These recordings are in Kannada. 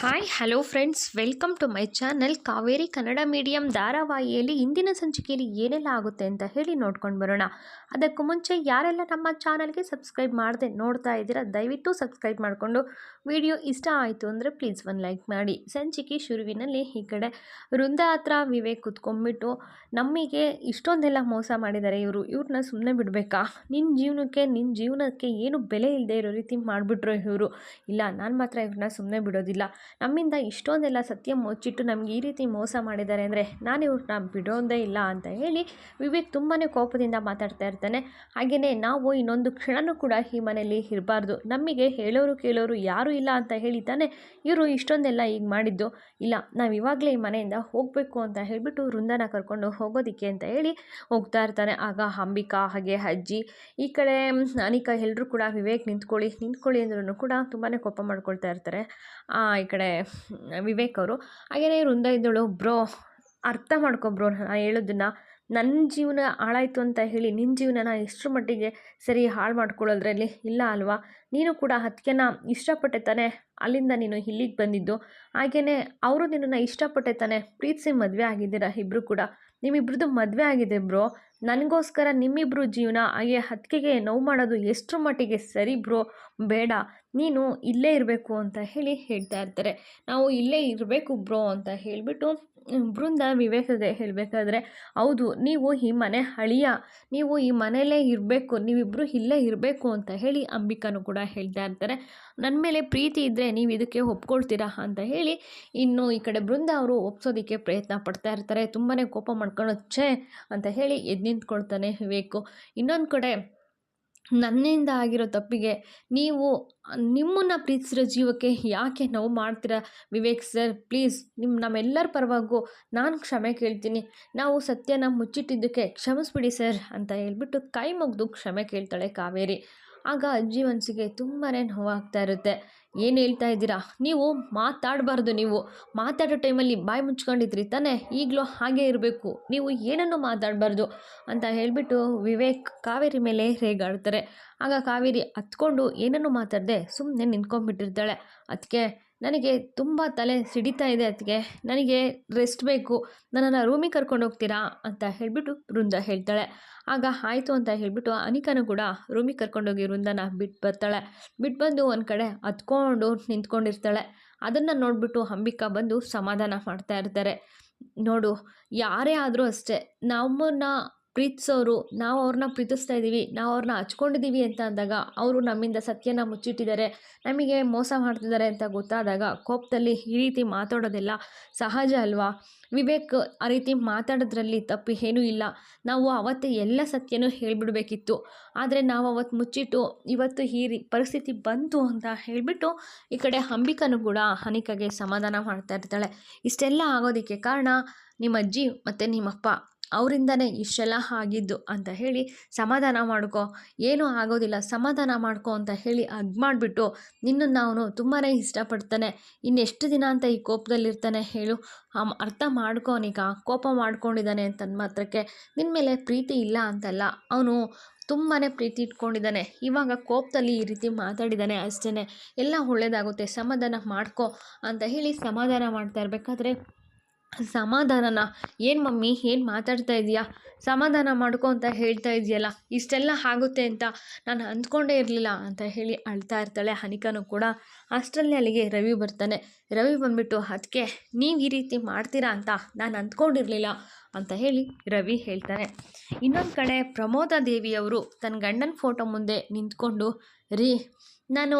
Hi hello friends welcome to my channel Kaveri Kannada medium ಧಾರಾವಾಹಿಯಲ್ಲಿ ಇಂದಿನ ಸಂಚಿಕೆಯಲ್ಲಿ ಏನೆಲ್ಲ ಆಗುತ್ತೆ ಅಂತ ಹೇಳಿ ನೋಡ್ಕೊಂಡು ಬರೋಣ. ಅದಕ್ಕೂ ಮುಂಚೆ ಯಾರೆಲ್ಲ ನಮ್ಮ ಚಾನಲ್ಗೆ ಸಬ್ಸ್ಕ್ರೈಬ್ ಮಾಡದೆ ನೋಡ್ತಾ ಇದ್ದೀರಾ, ದಯವಿಟ್ಟು ಸಬ್ಸ್ಕ್ರೈಬ್ ಮಾಡಿಕೊಂಡು ವಿಡಿಯೋ ಇಷ್ಟ ಆಯಿತು ಅಂದರೆ ಪ್ಲೀಸ್ ಒಂದು ಲೈಕ್ ಮಾಡಿ. ಸಂಚಿಕೆ ಶುರುವಿನಲ್ಲಿ ಈ ಕಡೆ ವೃಂದ ಹತ್ರ ವಿವೇಕ್ ಕುತ್ಕೊಂಡ್ಬಿಟ್ಟು ನಮಗೆ ಇಷ್ಟೊಂದೆಲ್ಲ ಮೋಸ ಮಾಡಿದ್ದಾರೆ ಇವರು. ಇವ್ರನ್ನ ಸುಮ್ಮನೆ ಬಿಡಬೇಕಾ? ನಿನ್ನ ಜೀವನಕ್ಕೆ ನಿನ್ನ ಜೀವನಕ್ಕೆ ಏನು ಬೆಲೆ ಇಲ್ಲದೆ ಇರೋ ರೀತಿ ಮಾಡಿಬಿಟ್ರು ಇವರು. ಇಲ್ಲ, ನಾನು ಮಾತ್ರ ಇವ್ರನ್ನ ಸುಮ್ಮನೆ ಬಿಡೋದಿಲ್ಲ. ನಮ್ಮಿಂದ ಇಷ್ಟೊಂದೆಲ್ಲ ಸತ್ಯ ಮುಚ್ಚಿಟ್ಟು ನಮ್ಗೆ ಈ ರೀತಿ ಮೋಸ ಮಾಡಿದ್ದಾರೆ ಅಂದರೆ ನಾನು ಇವ್ರನ್ನ ಬಿಡೋದೇ ಇಲ್ಲ ಅಂತ ಹೇಳಿ ವಿವೇಕ್ ತುಂಬಾ ಕೋಪದಿಂದ ಮಾತಾಡ್ತಾ ಇರ್ತಾನೆ. ಹಾಗೆಯೇ ನಾವು ಇನ್ನೊಂದು ಕ್ಷಣನೂ ಕೂಡ ಈ ಮನೆಯಲ್ಲಿ ಇರಬಾರ್ದು. ನಮಗೆ ಹೇಳೋರು ಕೇಳೋರು ಯಾರೂ ಇಲ್ಲ ಅಂತ ಹೇಳಿ ತಾನೆ ಇವರು ಇಷ್ಟೊಂದೆಲ್ಲ ಈಗ ಮಾಡಿದ್ದು. ಇಲ್ಲ, ನಾವು ಇವಾಗಲೇ ಈ ಮನೆಯಿಂದ ಹೋಗಬೇಕು ಅಂತ ಹೇಳಿಬಿಟ್ಟು ವೃಂದನ ಕರ್ಕೊಂಡು ಹೋಗೋದಿಕ್ಕೆ ಅಂತ ಹೇಳಿ ಹೋಗ್ತಾ ಇರ್ತಾನೆ. ಆಗ ಅಂಬಿಕಾ, ಹಾಗೆ ಅಜ್ಜಿ, ಈ ಕಡೆ ಅನಿಕಾ ಎಲ್ಲರೂ ಕೂಡ ವಿವೇಕ್ ನಿಂತ್ಕೊಳ್ಳಿ ನಿಂತ್ಕೊಳ್ಳಿ ಅಂದ್ರೂ ಕೂಡ ತುಂಬಾ ಕೋಪ ಮಾಡ್ಕೊಳ್ತಾ ಇರ್ತಾರೆ. ಈ ವಿವೇಕ್ ಅವರು. ಹಾಗೆಯೇ ವೃಂದ ಇದ್ದಳು, ಬ್ರೋ, ಅರ್ಥ ಮಾಡ್ಕೊ ಬ್ರೋ ನಾನು ಹೇಳೋದನ್ನ. ನನ್ನ ಜೀವನ ಹಾಳಾಯಿತು ಅಂತ ಹೇಳಿ ನಿನ್ನ ಜೀವನನ ಎಷ್ಟರ ಮಟ್ಟಿಗೆ ಸರಿ ಹಾಳು ಮಾಡ್ಕೊಳ್ಳೋದ್ರಲ್ಲಿ ಇಲ್ಲ ಅಲ್ವಾ? ನೀನು ಕೂಡ ಅದಕ್ಕೆನ ಇಷ್ಟಪಟ್ಟೆ ತಾನೇ ಅಲ್ಲಿಂದ ನೀನು ಇಲ್ಲಿಗೆ ಬಂದಿದ್ದು. ಹಾಗೆಯೇ ಅವರು ನಿನ್ನನ್ನು ಇಷ್ಟಪಟ್ಟೆ ತಾನೇ ಪ್ರೀತಿಸಿ ಮದುವೆ ಆಗಿದ್ದೀರಾ ಇಬ್ಬರು ಕೂಡ? ನಿಮ್ಮಿಬ್ರದ್ದು ಮದುವೆ ಆಗಿದೆ ಬ್ರೋ. ನನಗೋಸ್ಕರ ನಿಮ್ಮಿಬ್ರು ಜೀವನ ಹಾಗೆ ಹತ್ತಿಗೆಗೆ ನೋವು ಮಾಡೋದು ಎಷ್ಟರ ಮಟ್ಟಿಗೆ ಸರಿ ಬ್ರೋ? ಬೇಡ. ನೀನು ಇಲ್ಲೇ ಇರಬೇಕು ಅಂತ ಹೇಳಿ ಹೇಳ್ತಾ ಇರ್ತಾರೆ. ನಾವು ಇಲ್ಲೇ ಇರಬೇಕು ಬ್ರೋ ಅಂತ ಹೇಳಿಬಿಟ್ಟು ಬೃಂದ ವಿವೇಕಗೆ ಹೇಳಬೇಕಾದ್ರೆ, ಹೌದು, ನೀವು ಈ ಮನೆ ಹಳಿಯ ನೀವು ಈ ಮನೆಯಲ್ಲೇ ಇರಬೇಕು ನೀವಿಬ್ಬರು ಇಲ್ಲೇ ಇರಬೇಕು ಅಂತ ಹೇಳಿ ಅಂಬಿಕಾನು ಕೂಡ ಹೇಳ್ತಾ ಇರ್ತಾರೆ. ನನ್ನ ಮೇಲೆ ಪ್ರೀತಿ ಇದ್ದರೆ ನೀವು ಇದಕ್ಕೆ ಒಪ್ಕೊಳ್ತೀರಾ ಅಂತ ಹೇಳಿ ಇನ್ನು ಈ ಕಡೆ ಬೃಂದ ಅವರು ಒಪ್ಸೋದಕ್ಕೆ ಪ್ರಯತ್ನ ಪಡ್ತಾ ಇರ್ತಾರೆ. ತುಂಬಾ ಕೋಪ ಮಾಡ್ಕೊಳ್ಳೋ ಛೇ, ಅಂತ ಹೇಳಿ ಎದ್ದು ನಿಂತ್ಕೊಳ್ತಾನೆ ವಿವೇಕು. ಇನ್ನೊಂದು ಕಡೆ ನನ್ನಿಂದ ಆಗಿರೋ ತಪ್ಪಿಗೆ ನೀವು, ನಿಮ್ಮನ್ನು ಪ್ರೀತಿಸಿರೋ ಜೀವಕ್ಕೆ ಯಾಕೆ ನೋವು ಮಾಡ್ತೀರಾ? ವಿವೇಕ್ ಸರ್, ಪ್ಲೀಸ್ ನಿಮ್ಮ ನಮ್ಮೆಲ್ಲರ ಪರವಾಗೂ ನಾನು ಕ್ಷಮೆ ಕೇಳ್ತೀನಿ. ನಾವು ಸತ್ಯನ ಮುಚ್ಚಿಟ್ಟಿದ್ದಕ್ಕೆ ಕ್ಷಮಿಸ್ಬಿಡಿ ಸರ್ ಅಂತ ಹೇಳ್ಬಿಟ್ಟು ಕೈ ಮುಗಿದು ಕ್ಷಮೆ ಕೇಳ್ತಾಳೆ ಕಾವೇರಿ. ಆಗ ಅಜ್ಜಿ ಮನಸ್ಸಿಗೆ ತುಂಬಾ ನೋವಾಗ್ತಾ ಇರುತ್ತೆ. ಏನು ಹೇಳ್ತಾ ಇದ್ದೀರಾ? ನೀವು ಮಾತಾಡಬಾರ್ದು ನೀವು. ಮಾತಾಡೋ ಟೈಮಲ್ಲಿ ಬಾಯಿ ಮುಚ್ಕೊಂಡಿದ್ರಿ ತಾನೇ? ಈಗಲೂ ಹಾಗೆ ಇರಬೇಕು. ನೀವು ಏನನ್ನು ಮಾತಾಡಬಾರ್ದು ಅಂತ ಹೇಳಿಬಿಟ್ಟು ವಿವೇಕ್ ಕಾವೇರಿ ಮೇಲೆ ರೇಗಾಡ್ತಾರೆ. ಆಗ ಕಾವೇರಿ ಹತ್ಕೊಂಡು ಏನನ್ನು ಮಾತಾಡದೆ ಸುಮ್ಮನೆ ನಿಂತ್ಕೊಂಡ್ಬಿಟ್ಟಿರ್ತಾಳೆ. ಅದಕ್ಕೆ ನನಗೆ ತುಂಬ ತಲೆ ಸಿಡಿತಾ ಇದೆ ಅದಕ್ಕೆ ನನಗೆ ರೆಸ್ಟ್ ಬೇಕು. ನನ್ನನ್ನು ರೂಮಿಗೆ ಕರ್ಕೊಂಡು ಹೋಗ್ತೀರಾ? ಅಂತ ಹೇಳಿಬಿಟ್ಟು ವೃಂದ ಹೇಳ್ತಾಳೆ. ಆಗ ಆಯಿತು ಅಂತ ಹೇಳಿಬಿಟ್ಟು ಅನಿಕನು ಕೂಡ ರೂಮಿಗೆ ಕರ್ಕೊಂಡೋಗಿ ವೃಂದನ ಬಿಟ್ಟು ಬರ್ತಾಳೆ. ಬಿಟ್ಟು ಬಂದು ಒಂದು ಕಡೆ ಹತ್ಕೊಂಡು ನಿಂತ್ಕೊಂಡಿರ್ತಾಳೆ. ಅದನ್ನು ನೋಡಿಬಿಟ್ಟು ಅಂಬಿಕಾ ಬಂದು ಸಮಾಧಾನ ಮಾಡ್ತಾ ಇರ್ತಾರೆ. ನೋಡು, ಯಾರೇ ಆದರೂ ಅಷ್ಟೇ ನಮ್ಮನ್ನು ಪ್ರೀತಿಸೋರು, ನಾವು ಅವ್ರನ್ನ ಪ್ರೀತಿಸ್ತಾ ಇದ್ದೀವಿ ನಾವು ಅವ್ರನ್ನ ಹಚ್ಕೊಂಡಿದ್ದೀವಿ ಅಂತ ಅಂದಾಗ ಅವರು ನಮ್ಮಿಂದ ಸತ್ಯನ ಮುಚ್ಚಿಟ್ಟಿದ್ದಾರೆ, ನಮಗೆ ಮೋಸ ಮಾಡ್ತಿದ್ದಾರೆ ಅಂತ ಗೊತ್ತಾದಾಗ ಕೋಪದಲ್ಲಿ ಈ ರೀತಿ ಮಾತಾಡೋದೆಲ್ಲ ಸಹಜ ಅಲ್ವಾ? ವಿವೇಕ್ ಆ ರೀತಿ ಮಾತಾಡೋದ್ರಲ್ಲಿ ತಪ್ಪು ಏನೂ ಇಲ್ಲ. ನಾವು ಅವತ್ತೇ ಎಲ್ಲ ಸತ್ಯನೂ ಹೇಳಿಬಿಡ್ಬೇಕಿತ್ತು. ಆದರೆ ನಾವು ಅವತ್ತು ಮುಚ್ಚಿಟ್ಟು ಇವತ್ತು ಈ ರೀ ಪರಿಸ್ಥಿತಿ ಬಂತು ಅಂತ ಹೇಳಿಬಿಟ್ಟು ಈ ಕಡೆ ಅಂಬಿಕನು ಕೂಡ ಹನಿಕಗೆ ಸಮಾಧಾನ ಮಾಡ್ತಾ ಇರ್ತಾಳೆ. ಇಷ್ಟೆಲ್ಲ ಆಗೋದಕ್ಕೆ ಕಾರಣ ನಿಮ್ಮ ಅಜ್ಜಿ ಮತ್ತು ನಿಮ್ಮಪ್ಪ. ಅವರಿಂದನೇ ಇಷ್ಟೆಲ್ಲ ಆಗಿದ್ದು ಅಂತ ಹೇಳಿ ಸಮಾಧಾನ ಮಾಡ್ಕೊ. ಏನೂ ಆಗೋದಿಲ್ಲ, ಸಮಾಧಾನ ಮಾಡ್ಕೊ ಅಂತ ಹೇಳಿ ಅಗ್ ಮಾಡಿಬಿಟ್ಟು ನಿನ್ನನ್ನು ಅವನು ತುಂಬಾ ಇಷ್ಟಪಡ್ತಾನೆ. ಇನ್ನೆಷ್ಟು ದಿನ ಅಂತ ಈ ಕೋಪದಲ್ಲಿರ್ತಾನೆ ಹೇಳು. ಅರ್ಥ ಮಾಡ್ಕೊ ಅವನೀಗ ಕೋಪ ಮಾಡ್ಕೊಂಡಿದ್ದಾನೆ ಅಂತ ಮಾತ್ರಕ್ಕೆ. ನಿನ್ನ ಮೇಲೆ ಪ್ರೀತಿ ಇಲ್ಲ ಅಂತಲ್ಲ. ಅವನು ತುಂಬಾ ಪ್ರೀತಿ ಇಟ್ಕೊಂಡಿದ್ದಾನೆ. ಇವಾಗ ಕೋಪದಲ್ಲಿ ಈ ರೀತಿ ಮಾತಾಡಿದ್ದಾನೆ ಅಷ್ಟೇ ಎಲ್ಲ ಒಳ್ಳೆಯದಾಗುತ್ತೆ ಸಮಾಧಾನ ಮಾಡ್ಕೊ ಅಂತ ಹೇಳಿ ಸಮಾಧಾನ ಮಾಡ್ತಾ ಇರಬೇಕಾದ್ರೆ ಸಮಾಧಾನನ, ಏನು ಮಮ್ಮಿ, ಏನು ಮಾತಾಡ್ತಾ ಇದೀಯಾ ಸಮಾಧಾನ ಮಾಡ್ಕೊ ಅಂತ ಹೇಳ್ತಾ ಇದೆಯಲ್ಲ ಇಷ್ಟೆಲ್ಲ ಆಗುತ್ತೆ ಅಂತ ನಾನು ಅಂದ್ಕೊಂಡೇ ಇರಲಿಲ್ಲ ಅಂತ ಹೇಳಿ ಅಳ್ತಾ ಇರ್ತಾಳೆ ಹನಿಕನು ಕೂಡ. ಅಷ್ಟರಲ್ಲಿ ಅಲ್ಲಿಗೆ ರವಿ ಬರ್ತಾನೆ. ರವಿ ಬಂದ್ಬಿಟ್ಟು ಅದಕ್ಕೆ ನೀವು ಈ ರೀತಿ ಮಾಡ್ತೀರಾ ಅಂತ ನಾನು ಅಂದ್ಕೊಂಡಿರಲಿಲ್ಲ ಅಂತ ಹೇಳಿ ರವಿ ಹೇಳ್ತಾನೆ. ಇನ್ನೊಂದು ಕಡೆ ಪ್ರಮೋದ ದೇವಿಯವರು ತನ್ನ ಗಂಡನ ಫೋಟೋ ಮುಂದೆ ನಿಂತ್ಕೊಂಡು, ರೀ, ನಾನು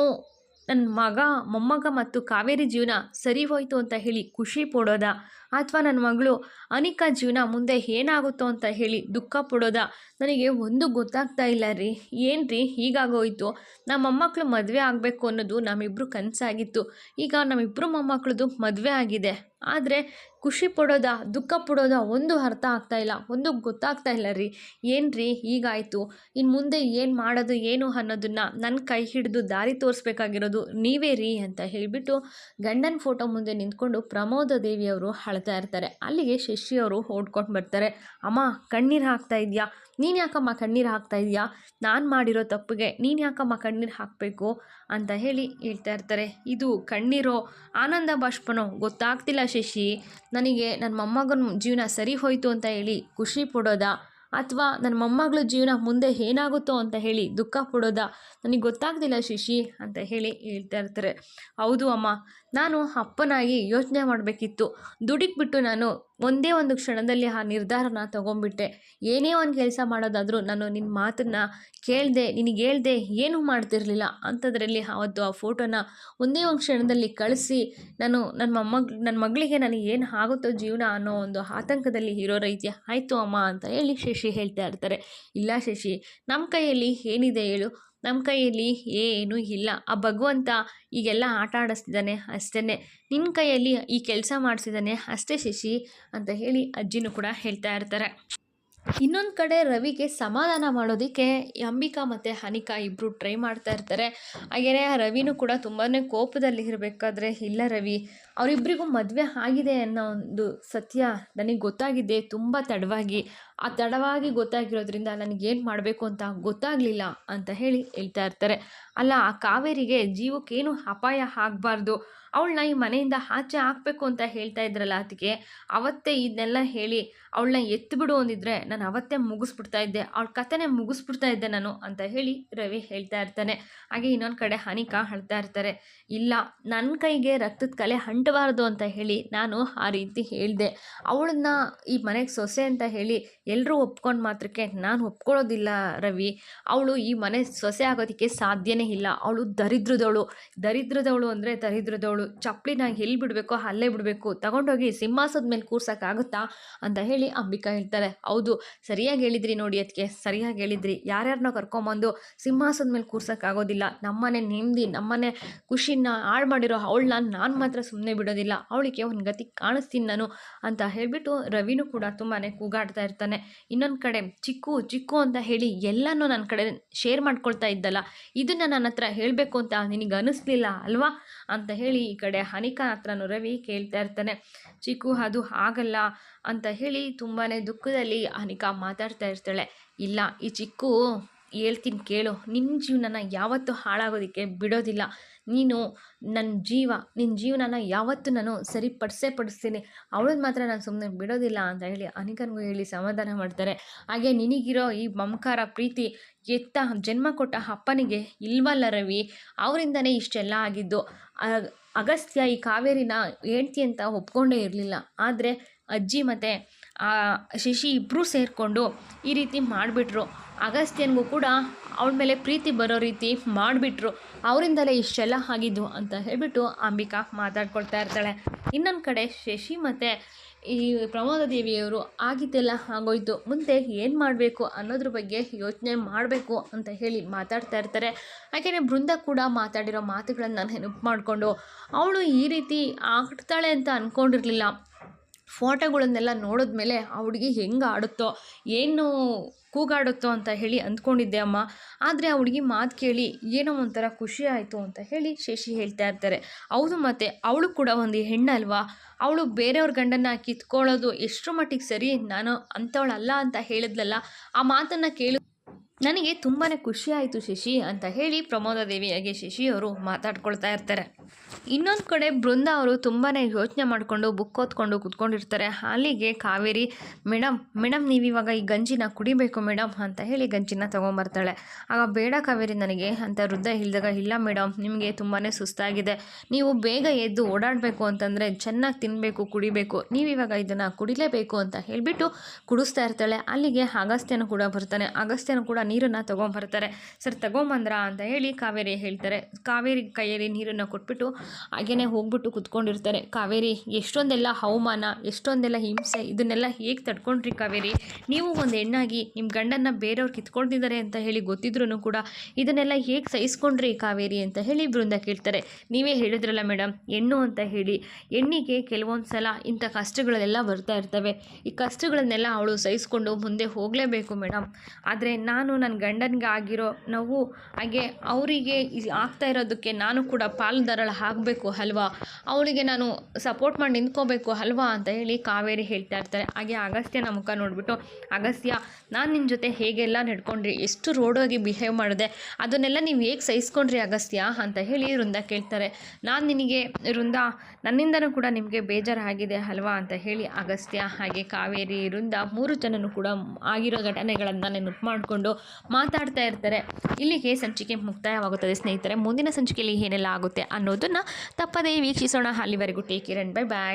ನನ್ನ ಮಗ, ಮೊಮ್ಮಗ ಮತ್ತು ಕಾವೇರಿ ಜೀವನ ಸರಿ ಹೋಯಿತು ಅಂತ ಹೇಳಿ ಖುಷಿ ಪಡೋದಾ. ಅಥವಾ ನನ್ನ ಮಗಳು, ಅನಿಕಾ ಜೀವನ ಮುಂದೆ ಏನಾಗುತ್ತೋ ಅಂತ ಹೇಳಿ ದುಃಖ ಪಡೋದ? ನನಗೆ ಒಂದು ಗೊತ್ತಾಗ್ತಾ ಇಲ್ಲ ರೀ. ಏನು ರೀ? ಹೀಗಾಗೋಯ್ತು. ನಮ್ಮ ಮೊಮ್ಮಕ್ಕಳು ಮದುವೆ ಆಗಬೇಕು ಅನ್ನೋದು ನಮ್ಮಿಬ್ಬರು ಕನಸಾಗಿತ್ತು. ಈಗ ನಮ್ಮಿಬ್ಬರು ಮೊಮ್ಮಕ್ಕಳದು ಮದುವೆ ಆಗಿದೆ. ಆದರೆ ಖುಷಿ ಪಡೋದ, ದುಃಖ ಪಡೋದ ಒಂದು ಅರ್ಥ ಆಗ್ತಾ ಇಲ್ಲ. ಒಂದು ಗೊತ್ತಾಗ್ತಾ ಇಲ್ಲ ರೀ. ಏನು ರೀ? ಹೀಗಾಯಿತು. ಇನ್ನು ಮುಂದೆ ಏನು ಮಾಡೋದು, ಏನು ಅನ್ನೋದನ್ನು ನನ್ನ ಕೈ ಹಿಡಿದು ದಾರಿ ತೋರಿಸ್ಬೇಕಾಗಿರೋದು ನೀವೇ ರೀ ಅಂತ ಹೇಳಿಬಿಟ್ಟು ಗಂಡನ ಫೋಟೋ ಮುಂದೆ ನಿಂತ್ಕೊಂಡು ಪ್ರಮೋದ ದೇವಿಯವರು ಅಳ್ತಾ ಇರ್ತಾರೆ. ಅಲ್ಲಿಗೆ ಶಶಿಯವರು ಓಡ್ಕೊಂಡು ಬರ್ತಾರೆ. ಅಮ್ಮ, ಕಣ್ಣೀರು ಹಾಕ್ತಾ ಇದೆಯಾ? ನೀನು ಯಾಕಮ್ಮ ಕಣ್ಣೀರು ಹಾಕ್ತಾ ಇದೆಯಾ? ನಾನು ಮಾಡಿರೋ ತಪ್ಪಿಗೆ ನೀನು ಯಾಕಮ್ಮ ಕಣ್ಣೀರು ಹಾಕಬೇಕು? ಅಂತ ಹೇಳಿ ಹೇಳ್ತಾ ಇರ್ತಾರೆ. ಇದು ಕಣ್ಣೀರೋ ಆನಂದ ಬಾಷ್ಪನೋ? ಗೊತ್ತಾಗ್ತಿಲ್ಲ ಶಶಿ. ನನಗೆ ನನ್ನ ಮೊಮ್ಮಗನ ಜೀವನ ಸರಿ ಹೋಯಿತು ಅಂತ ಹೇಳಿ ಖುಷಿ ಪಡೋದಾ? ಅಥವಾ ನನ್ನ ಮೊಮ್ಮಗಳ ಜೀವನ ಮುಂದೆ ಏನಾಗುತ್ತೋ ಅಂತ ಹೇಳಿ ದುಃಖ ಪಡೋದ? ನನಗೆ ಗೊತ್ತಾಗ್ತಿಲ್ಲ ಶಿಶಿ ಅಂತ ಹೇಳಿ ಹೇಳ್ತಾ ಇರ್ತಾರೆ. ಹೌದು ಅಮ್ಮ, ನಾನು ಅಪ್ಪನಾಗಿ ಯೋಚನೆ ಮಾಡಬೇಕಿತ್ತು. ದುಡಿಗೆ ಬಿಟ್ಟು ನಾನು ಒಂದೇ ಒಂದು ಕ್ಷಣದಲ್ಲಿ ಆ ನಿರ್ಧಾರನ ತಗೊಂಬಿಟ್ಟೆ. ಏನೇ ಒಂದು ಕೆಲಸ ಮಾಡೋದಾದರೂ ನಾನು ನಿನ್ನ ಮಾತನ್ನು ಕೇಳಿದೆ, ನಿನಗೆ ಹೇಳ್ದೆ ಏನೂ ಮಾಡ್ತಿರಲಿಲ್ಲ ಅಂಥದ್ರಲ್ಲಿ ಅವತ್ತು ಆ ಫೋಟೋನ ಒಂದೇ ಒಂದು ಕ್ಷಣದಲ್ಲಿ ಕಳಿಸಿ ನಾನು ನನ್ನ ಮೊಮ್ಮಗ್ ನನ್ನ ಮಗಳಿಗೆ ನನಗೆ ಏನು ಆಗುತ್ತೋ ಜೀವನ ಅನ್ನೋ ಒಂದು ಆತಂಕದಲ್ಲಿ ಇರೋ ರೀತಿ ಆಯಿತು ಅಮ್ಮ ಅಂತ ಹೇಳಿ ಶಶಿ ಹೇಳ್ತಾ ಇರ್ತಾರೆ. ಇಲ್ಲ ಶಶಿ ನಮ್ಮ ಕೈಯಲ್ಲಿ ಏನಿದೆ ಹೇಳು. ನಮ್ಮ ಕೈಯಲ್ಲಿ ಏನೂ ಇಲ್ಲ. ಆ ಭಗವಂತ ಈಗೆಲ್ಲ ಆಟ ಆಡಿಸ್ತಿದ್ದಾನೆ ಅಷ್ಟೇ ನಿನ್ನ ಕೈಯಲ್ಲಿ ಈ ಕೆಲಸ ಮಾಡಿಸಿದ್ದಾನೆ ಅಷ್ಟೇ ಶಶಿ ಅಂತ ಹೇಳಿ ಅಜ್ಜಿನೂ ಕೂಡ ಹೇಳ್ತಾ ಇರ್ತಾರೆ. ಇನ್ನೊಂದು ಕಡೆ ರವಿಗೆ ಸಮಾಧಾನ ಮಾಡೋದಕ್ಕೆ ಅಂಬಿಕಾ ಮತ್ತು ಹನಿಕಾ ಇಬ್ಬರು ಟ್ರೈ ಮಾಡ್ತಾ ಇರ್ತಾರೆ. ಹಾಗೆಯೇ ರವಿನೂ ಕೂಡ ತುಂಬಾ ಕೋಪದಲ್ಲಿ ಇರಬೇಕಾದ್ರೆ ಇಲ್ಲ ರವಿ ಅವರಿಬ್ಬರಿಗೂ ಮದುವೆ ಆಗಿದೆ ಅನ್ನೋ ಒಂದು ಸತ್ಯ ನನಗೆ ಗೊತ್ತಾಗಿದೆ ತುಂಬ ತಡವಾಗಿ. ಆ ತಡವಾಗಿ ಗೊತ್ತಾಗಿರೋದ್ರಿಂದ ನನಗೇನು ಮಾಡಬೇಕು ಅಂತ ಗೊತ್ತಾಗಲಿಲ್ಲ ಅಂತ ಹೇಳಿ ಹೇಳ್ತಾ ಇರ್ತಾರೆ. ಅಲ್ಲ, ಆ ಕಾವೇರಿಗೆ ಜೀವಕ್ಕೇನು ಅಪಾಯ ಆಗಬಾರ್ದು? ಅವಳನ್ನ ಈ ಮನೆಯಿಂದ ಆಚೆ ಹಾಕಬೇಕು ಅಂತ ಹೇಳ್ತಾ ಇದ್ರಲ್ಲ ಅದಕ್ಕೆ, ಅವತ್ತೇ ಇದನ್ನೆಲ್ಲ ಹೇಳಿ ಅವಳನ್ನ ಎತ್ತಿಬಿಡು ಅಂದಿದ್ರೆ ನಾನು ಅವತ್ತೇ ಮುಗಿಸ್ಬಿಡ್ತಾ ಇದ್ದೆ. ಅವಳ ಕಥೆನೇ ಮುಗಿಸ್ಬಿಡ್ತಾ ಇದ್ದೆ ನಾನು ಅಂತ ಹೇಳಿ ರವಿ ಹೇಳ್ತಾ ಇರ್ತಾನೆ. ಹಾಗೆ ಇನ್ನೊಂದು ಕಡೆ ಹನಿಕಾ ಹೇಳ್ತಾ ಇರ್ತಾರೆ. ಇಲ್ಲ ನನ್ನ ಕೈಗೆ ರಕ್ತದ ಕಲೆ ಅಂಟಬಾರ್ದು ಅಂತ ಹೇಳಿ ನಾನು ಆ ರೀತಿ ಹೇಳಿದೆ. ಅವಳನ್ನ ಈ ಮನೆಗೆ ಸೊಸೆ ಅಂತ ಹೇಳಿ ಎಲ್ಲರೂ ಒಪ್ಕೊಂಡು ಮಾತ್ರಕ್ಕೆ ನಾನು ಒಪ್ಕೊಳ್ಳೋದಿಲ್ಲ ರವಿ. ಅವಳು ಈ ಮನೆ ಸೊಸೆ ಆಗೋದಕ್ಕೆ ಸಾಧ್ಯನೇ ಇಲ್ಲ. ಅವಳು ದರಿದ್ರದವಳು. ದರಿದ್ರದವಳು ಅಂದರೆ ದರಿದ್ರದವಳು. ಚಪ್ಪಲಿನ ಎಲ್ಲಿ ಬಿಡಬೇಕೋ ಅಲ್ಲೇ ಬಿಡಬೇಕು. ತಗೊಂಡೋಗಿ ಸಿಂಹಾಸದ ಮೇಲೆ ಕೂರ್ಸೋಕ್ಕಾಗುತ್ತಾ ಅಂತ ಹೇಳಿ ಅಂಬಿಕಾ ಹೇಳ್ತಾರೆ. ಹೌದು, ಸರಿಯಾಗಿ ಹೇಳಿದ್ರಿ ನೋಡಿ ಅದಕ್ಕೆ ಸರಿಯಾಗಿ ಹೇಳಿದ್ರಿ. ಯಾರ್ಯಾರನ್ನ ಕರ್ಕೊಂಬಂದು ಸಿಂಹಾಸದ ಮೇಲೆ ಕೂರ್ಸೋಕ್ಕಾಗೋದಿಲ್ಲ ನಮ್ಮನೆ ನೆಮ್ಮದಿ ನಮ್ಮನೆ ಖುಷಿನ ಹಾಳು ಮಾಡಿರೋ ಅವಳನ್ನ ನಾನು ಮಾತ್ರ ಸುಮ್ಮನೆ ಬಿಡೋದಿಲ್ಲ. ಅವಳಿಗೆ ಒಂದು ಗತಿ ಕಾಣಿಸ್ತೀನಿ ನಾನು ಅಂತ ಹೇಳಿಬಿಟ್ಟು ರವಿನೂ ಕೂಡ ತುಂಬಾ ಕೂಗಾಡ್ತಾ ಇರ್ತಾನೆ. ಇನ್ನೊಂದು ಕಡೆ, ಚಿಕ್ಕು ಚಿಕ್ಕು ಅಂತ ಹೇಳಿ ಎಲ್ಲನೂ ನನ್ನ ಕಡೆ ಶೇರ್ ಮಾಡ್ಕೊಳ್ತಾ ಇದ್ದಲ್ಲ. ಇದನ್ನು ನನ್ನ ಹತ್ರ ಹೇಳಬೇಕು ಅಂತ ನಿನಗೆ ಅನ್ನಿಸ್ಲಿಲ್ಲ ಅಲ್ವಾ? ಅಂತ ಹೇಳಿ ಈ ಕಡೆ ಹನಿಕಾ ಹತ್ರನೂ ರವಿ ಕೇಳ್ತಾ ಇರ್ತಾನೆ. ಚಿಕ್ಕು, ಅದು ಆಗಲ್ಲ ಅಂತ ಹೇಳಿ ತುಂಬಾ ದುಃಖದಲ್ಲಿ ಹನಿಕಾ ಮಾತಾಡ್ತಾ ಇರ್ತಾಳೆ. ಇಲ್ಲ, ಈ ಚಿಕ್ಕು ಹೇಳ್ತೀನಿ ಕೇಳು. ನಿನ್ನ ಜೀವನನ ಯಾವತ್ತೂ ಹಾಳಾಗೋದಕ್ಕೆ ಬಿಡೋದಿಲ್ಲ. ನೀನು ನನ್ನ ಜೀವ ನಿನ್ನ ಜೀವನನ ಯಾವತ್ತೂ ನಾನು ಸರಿಪಡಿಸೇ ಪಡಿಸ್ತೀನಿ. ಅವಳನ್ನ ಮಾತ್ರ ನಾನು ಸುಮ್ಮನೆ ಬಿಡೋದಿಲ್ಲ ಅಂತ ಹೇಳಿ ಅನಿಕನಿಗೂ ಹೇಳಿ ಸಮಾಧಾನ ಮಾಡ್ತಾರೆ. ಹಾಗೆ ನಿನಗಿರೋ ಈ ಮಮಕಾರ ಪ್ರೀತಿ ಎತ್ತ ಜನ್ಮ ಕೊಟ್ಟ ಅಪ್ಪನಿಗೆ ಇಲ್ವಲ್ಲ ರವಿ? ಅವರಿಂದನೇ ಇಷ್ಟೆಲ್ಲ ಆಗಿದ್ದು. ಅಗಸ್ತ್ಯ ಈ ಕಾವೇರಿನ ಹೇಳ್ತಿ ಅಂತ ಒಪ್ಕೊಂಡೇ ಇರಲಿಲ್ಲ. ಆದರೆ ಅಜ್ಜಿ ಮತ್ತು ಶಶಿ ಇಬ್ಬರೂ ಸೇರಿಕೊಂಡು ಈ ರೀತಿ ಮಾಡಿಬಿಟ್ರು. ಅಗಸ್ತ್ಯನಿಗೂ ಕೂಡ ಅವಳ ಮೇಲೆ ಪ್ರೀತಿ ಬರೋ ರೀತಿ ಮಾಡಿಬಿಟ್ರು. ಅವರಿಂದಲೇ ಇಷ್ಟೆಲ್ಲ ಆಗಿದ್ದು ಅಂತ ಹೇಳಿಬಿಟ್ಟು ಅಂಬಿಕಾ ಮಾತಾಡ್ಕೊಳ್ತಾ ಇರ್ತಾಳೆ. ಇನ್ನೊಂದು ಕಡೆ ಶಶಿ ಮತ್ತು ಈ ಪ್ರಮೋದ ದೇವಿಯವರು ಆಗಿದ್ದೆಲ್ಲ ಆಗೋಯ್ತು. ಮುಂದೆ ಏನು ಮಾಡಬೇಕು ಅನ್ನೋದ್ರ ಬಗ್ಗೆ ಯೋಚನೆ ಮಾಡಬೇಕು ಅಂತ ಹೇಳಿ ಮಾತಾಡ್ತಾ ಇರ್ತಾರೆ. ಯಾಕೆಂದರೆ ಬೃಂದ ಕೂಡ ಮಾತಾಡಿರೋ ಮಾತುಗಳನ್ನು ನೆನಪು ಮಾಡಿಕೊಂಡು ಅವಳು ಈ ರೀತಿ ಆಗ್ತಾಳೆ ಅಂತ ಅಂದ್ಕೊಂಡಿರಲಿಲ್ಲ ಫೋಟೋಗಳನ್ನೆಲ್ಲ ನೋಡಿದ್ಮೇಲೆ ಆ ಹುಡುಗಿ ಹೆಂಗೆ ಆಡುತ್ತೋ, ಏನು ಕೂಗಾಡುತ್ತೋ ಅಂತ ಹೇಳಿ ಅಂದ್ಕೊಂಡಿದ್ದೆ ಅಮ್ಮ. ಆದರೆ ಆ ಹುಡುಗಿ ಮಾತು ಕೇಳಿ, ಏನೋ ಒಂಥರ ಖುಷಿ ಆಯಿತು ಅಂತ ಹೇಳಿ ಶಶಿ ಹೇಳ್ತಾ ಇರ್ತಾರೆ. ಹೌದು ಮತ್ತು, ಅವಳು ಕೂಡ ಒಂದು ಹೆಣ್ಣಲ್ವಾ ಅವಳು ಬೇರೆಯವ್ರ ಗಂಡನ್ನ ಕಿತ್ಕೊಳ್ಳೋದು ಎಷ್ಟರ ಮಟ್ಟಿಗೆ ಸರಿ? ನಾನು ಅಂಥವಳಲ್ಲ ಅಂತ ಹೇಳಿದ್ಲಲ್ಲ, ಆ ಮಾತನ್ನು ಕೇಳು ನನಗೆ ತುಂಬಾ ಖುಷಿ ಆಯಿತು ಶಶಿ ಅಂತ ಹೇಳಿ ಪ್ರಮೋದ ದೇವಿಯಾಗಿ ಶಶಿಯವರು ಮಾತಾಡ್ಕೊಳ್ತಾ ಇರ್ತಾರೆ. ಇನ್ನೊಂದು ಕಡೆ ಬೃಂದ ಅವರು ತುಂಬಾ ಯೋಚನೆ ಮಾಡಿಕೊಂಡು ಬುಕ್ ಓದ್ಕೊಂಡು ಕುತ್ಕೊಂಡಿರ್ತಾರೆ. ಅಲ್ಲಿಗೆ ಕಾವೇರಿ ಮೇಡಮ್ ಮೇಡಮ್ ನೀವು ಇವಾಗ ಈ ಗಂಜಿನ ಕುಡಿಬೇಕು ಮೇಡಮ್ ಅಂತ ಹೇಳಿ ಗಂಜಿನ ತೊಗೊಂಬರ್ತಾಳೆ. ಆಗ, ಬೇಡ ಕಾವೇರಿ ನನಗೆ ಅಂತ ವೃದ್ಧ ಹೇಳಿದಾಗ, ಇಲ್ಲ ಮೇಡಮ್ ನಿಮಗೆ ತುಂಬಾ ಸುಸ್ತಾಗಿದೆ. ನೀವು ಬೇಗ ಎದ್ದು ಓಡಾಡಬೇಕು ಅಂತಂದರೆ ಚೆನ್ನಾಗಿ ತಿನ್ನಬೇಕು ಕುಡಿಬೇಕು. ನೀವಿವಾಗ ಇದನ್ನು ಕುಡಿಲೇಬೇಕು ಅಂತ ಹೇಳಿಬಿಟ್ಟು ಕುಡಿಸ್ತಾ ಇರ್ತಾಳೆ. ಅಲ್ಲಿಗೆ ಅಗಸ್ತ್ಯನು ಕೂಡ ಬರ್ತಾನೆ. ಅಗಸ್ತ್ಯನು ಕೂಡ ನೀರನ್ನು ತೊಗೊಂಬರ್ತಾರೆ. ಸರ್, ತೊಗೊಂಬಂದ್ರ? ಅಂತ ಹೇಳಿ ಕಾವೇರಿ ಹೇಳ್ತಾರೆ. ಕಾವೇರಿ ಕೈಯಲ್ಲಿ ನೀರನ್ನು ಕೊಟ್ಬಿಟ್ಟು ಹಾಗೇ ಹೋಗ್ಬಿಟ್ಟು ಕುತ್ಕೊಂಡಿರ್ತಾರೆ. ಕಾವೇರಿ, ಎಷ್ಟೊಂದೆಲ್ಲ ಅವಮಾನ, ಎಷ್ಟೊಂದೆಲ್ಲ ಹಿಂಸೆ, ಇದನ್ನೆಲ್ಲ ಹೇಗೆ ತಡ್ಕೊಂಡ್ರಿ ಕಾವೇರಿ? ನೀವು ಒಂದು ಹೆಣ್ಣಾಗಿ ನಿಮ್ಮ ಗಂಡನ್ನ ಬೇರೆಯವ್ರು ಕಿತ್ಕೊಳ್ತಿದ್ದಾರೆ ಅಂತ ಹೇಳಿ ಗೊತ್ತಿದ್ರೂ ಕೂಡ ಇದನ್ನೆಲ್ಲ ಹೇಗೆ ಸಹಿಸ್ಕೊಂಡ್ರಿ ಕಾವೇರಿ? ಅಂತ ಹೇಳಿ ಬೃಂದ ಕೇಳ್ತಾರೆ. ನೀವೇ ಹೇಳಿದ್ರಲ್ಲ ಮೇಡಮ್ ಹೆಣ್ಣು ಅಂತ ಹೇಳಿ. ಹೆಣ್ಣಿಗೆ ಕೆಲವೊಂದು ಸಲ ಇಂಥ ಕಷ್ಟಗಳೆಲ್ಲ ಬರ್ತಾ ಇರ್ತವೆ. ಈ ಕಷ್ಟಗಳನ್ನೆಲ್ಲ ಅವಳು ಸಹಿಸ್ಕೊಂಡು ಮುಂದೆ ಹೋಗಲೇಬೇಕು ಮೇಡಮ್ ಆದರೆ ನಾನು ನನ್ನ ಗಂಡನಿಗೆ ಆಗಿರೋ ನೋವು, ಹಾಗೆ ಅವರಿಗೆ ಆಗ್ತಾ ಇರೋದಕ್ಕೆ ನಾನು ಕೂಡ ಪಾಲುದಾರಳು ಆಗಬೇಕು ಅಲ್ವಾ? ಅವಳಿಗೆ ನಾನು ಸಪೋರ್ಟ್ ಮಾಡಿ ನಿಂತ್ಕೋಬೇಕು ಅಲ್ವಾ ಅಂತ ಹೇಳಿ ಕಾವೇರಿ ಹೇಳ್ತಾ ಇರ್ತಾರೆ. ಹಾಗೆ ಅಗಸ್ತ್ಯನ ಮುಖ ನೋಡಿಬಿಟ್ಟು, ಅಗಸ್ತ್ಯ, ನಾನು ನಿನ್ನ ಜೊತೆ ಹೇಗೆಲ್ಲ ನಡ್ಕೊಂಡ್ರಿ? ಎಷ್ಟು ರೋಡಾಗಿ ಬಿಹೇವ್ ಮಾಡಿದೆ? ಅದನ್ನೆಲ್ಲ ನೀವು ಹೇಗೆ ಸಹಿಸ್ಕೊಂಡ್ರಿ ಅಗಸ್ತ್ಯ? ಅಂತ ಹೇಳಿ ವೃಂದ ಕೇಳ್ತಾರೆ. ನಾನು ನಿನಗೆ ವೃಂದ, ನನ್ನಿಂದನೂ ಕೂಡ ನಿಮಗೆ ಬೇಜಾರಾಗಿದೆ ಅಲ್ವಾ? ಅಂತ ಹೇಳಿ ಅಗಸ್ತ್ಯ ಹಾಗೆ ಕಾವೇರಿ ವೃಂದ ಮೂರು ಜನನು ಕೂಡ ಆಗಿರೋ ಘಟನೆಗಳನ್ನು ನೆನಪು ಮಾಡಿಕೊಂಡು ಮಾತಾಡ್ತಾ ಇರ್ತಾರೆ. ಇಲ್ಲಿಗೆ ಸಂಚಿಕೆ ಮುಕ್ತಾಯವಾಗುತ್ತದೆ. ಸ್ನೇಹಿತರೆ, ಮುಂದಿನ ಸಂಚಿಕೆಯಲ್ಲಿ ಏನೆಲ್ಲ ಆಗುತ್ತೆ ಅನ್ನೋದನ್ನು ತಪ್ಪದೇ ವೀಕ್ಷಿಸೋಣ. ಅಲ್ಲಿವರೆಗೂ take care and bye bye